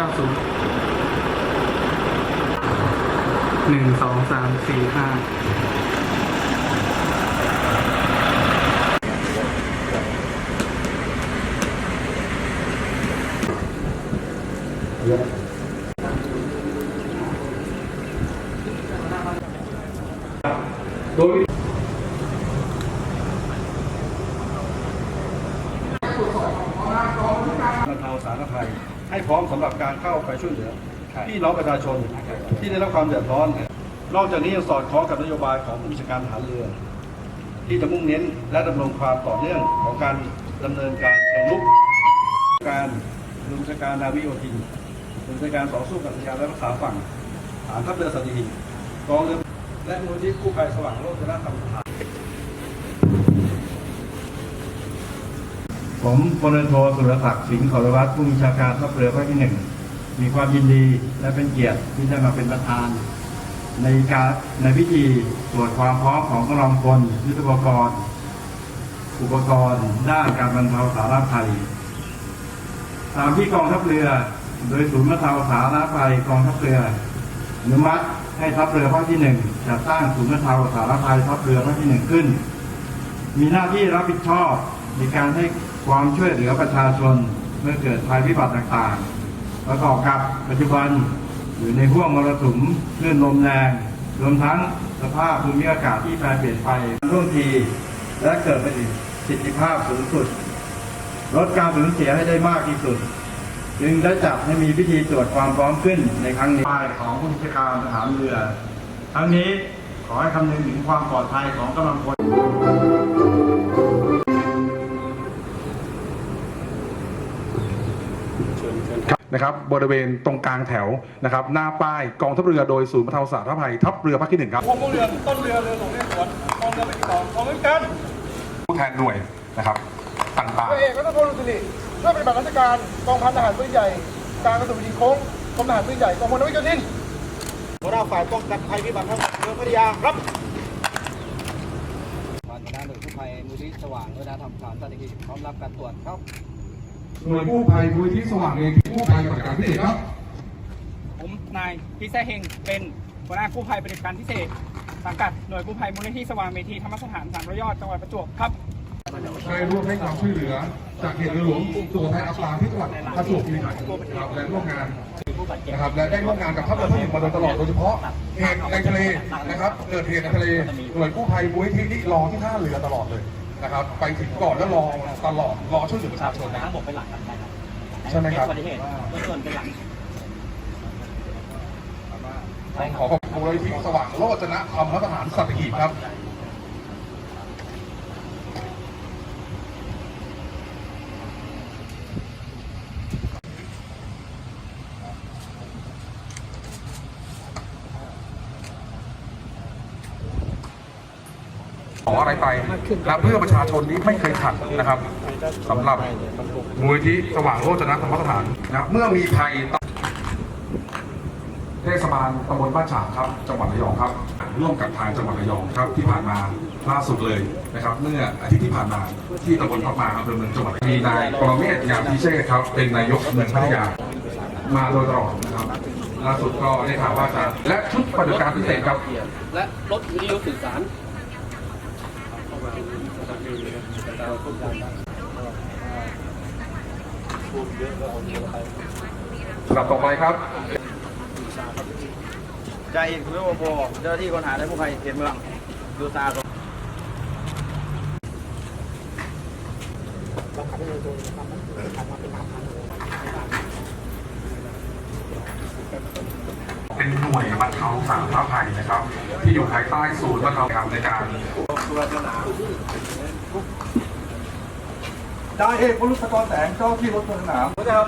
ก้าศูนย์หนึ่งสองสามสี่ห้าโดยบรรเทาสาธารณภัย ให้พร้อมสำหรับการเข้าไปช่วยเหลือพี่น้องประชาชนที่ได้รับความเดือดร้อน นอกจากนี้ยังสอดคล้องกับนโยบายของผู้บัญชาการทหารเรือ ที่จะมุ่งเน้นและดำรงความต่อเนื่องของการดำเนินการเชิงรุกการรุนการนาวิโยธินรุนการต่อสู้กับพยานและรักษาฝั่งฐานทัพเรือสัตหีบกองเรือและมูลที่กู้ภัยสว่างโลกชนะธรรมสถาน ผมพลโทสุรศักดิ์สิงห์ขรวัตรผู้บัญชาการทัพเรือภาคที่หนึ่งมีความยินดีและเป็นเกียรติที่ได้มาเป็นประธาน ในการในพิธีตรวจความพร้อมของกำลังพลยุทธปกรณ์ อุปกรณ์ด้านการบรรเทาสาธารณภัย ตามที่กองทัพเรือ โดยศูนย์บรรเทาสาธารณภัยกองทัพเรืออนุมัติให้ทัพเรือภาคที่หนึ่งจัดตั้งศูนย์บรรเทาสาธารณภัยทัพเรือภาคที่หนึ่งขึ้น มีหน้าที่รับผิดชอบ ในการให้ความช่วยเหลือประชาชนเมื่อเกิดภัยพิบัติต่างๆ ประกอบกับปัจจุบันอยู่ในห่วงมรสุมคลื่นลมแรง รวมทั้งสภาพภูมิอากาศที่แปรเปลี่ยนไปท่วงทีและเกิดประสิทธิภาพสูงสุด ลดการสูญเสียให้ได้มากที่สุด จึงได้จัดให้มีพิธีตรวจความพร้อมขึ้นในครั้งนี้ของผู้บัญชาการทหารเรือ ทั้งนี้ขอให้คำนึงถึงความปลอดภัยของกำลังพล นะครับบริเวณตรงกลางแถวนะครับหน้าป้ายกองทัพเรือโดยศูนย์บรรเทาสาธารณภัยทัพเรือภาคที่หนึ่งครับกองเรือต้นเรือเรือหลวงเรือสวนกองเรือไปที่สองกองเรือกันผู้แทนหน่วยนะครับต่างพระเอกรัตนพลลุสิริเพื่อปฏิบัติราชการกองพันทหารปืนใหญ่การกระสุนยิงโค้งกรมทหารปืนใหญ่กองพลนวิโยธินหัวหน้าฝ่ายป้องกันภัยพิบัติทางเรือพัทยาครับวันคณะหน่วยกู้ภัยมูลที่สว่างวัฒนธรรมฐานสัตหีบพร้อมรับการตรวจครับ หน่วยกู้ภัยมูลที่สว่างเองกู้ภัยปฏิบัติการพิเศษครับ ผมนายพิเศษเฮงเป็นหัวหน้ากู้ภัยปฏิบัติการพิเศษสังกัดหน่วยกู้ภัยมูลนิธิสว่างเมธีธรรมสถานสามร้อยยอดจังหวัดประจวบครับได้ร่วมให้ความช่วยเหลือ จากเหตุเรือหลวงสุโขทัยอับปางที่จังหวัดประจวบคีรีขันธ์นะครับและร่วมงานนะครับและได้ร่วมงานกับทัพเรือภาคหนึ่งมาโดยตลอดโดยเฉพาะเหตุในทะเลนะครับเกิดเหตุในทะเลหน่วยกู้ภัยมูลนิธินี่รอที่ท่าเรือตลอดเลย นะครับ ไปถึงก่อนแล้วรอตลอดรอช่วยเหลือประชาชนนะทั้งหมดเป็นหลักกันไปครับใช่ไหมครับ อุบัติเหตุเบื้องต้นเป็นหลัก ต้องขอขอบคุณมูลนิธิสว่างโรจนะธรรมสถานสัตหีบครับ ขออะไรไปและเพื่อประชาชนนี้ไม่เคยขัดนะครับสำหรับมูลนิธิสว่างโรจนะธรรมสถานนะเมื่อมีภัยเทศบาลตำบลบ้านฉางครับ จังหวัดระยองครับ ร่วมกับทางจังหวัดระยองครับ ที่ผ่านมาล่าสุดเลยนะครับ เมื่ออาทิตย์ที่ผ่านมาที่ตำบลพับมาอำเภอเมืองจังหวัดมีนายปรเมศงามพิเชษครับเป็นนายกเมืองพัทยามาโดยตลอดนะครับล่าสุดก็ได้ข่าวว่าจะและชุดปฏิบัติการพิเศษครับ และรถวิทยุสื่อสาร ลำดับต่อไปครับใจเอกสุริโอโพเจ้าหน้าที่ค้นหาและกู้ภัยเขตเมืองดูซาครับเป็นหน่วยบรรเทาสาธารณภัยนะครับ ที่อยู่ภายใต้ศูนย์บรรเทาครับในการ จ่าเอกวรุษกรแสงเจ้าที่รถสนามนะครับ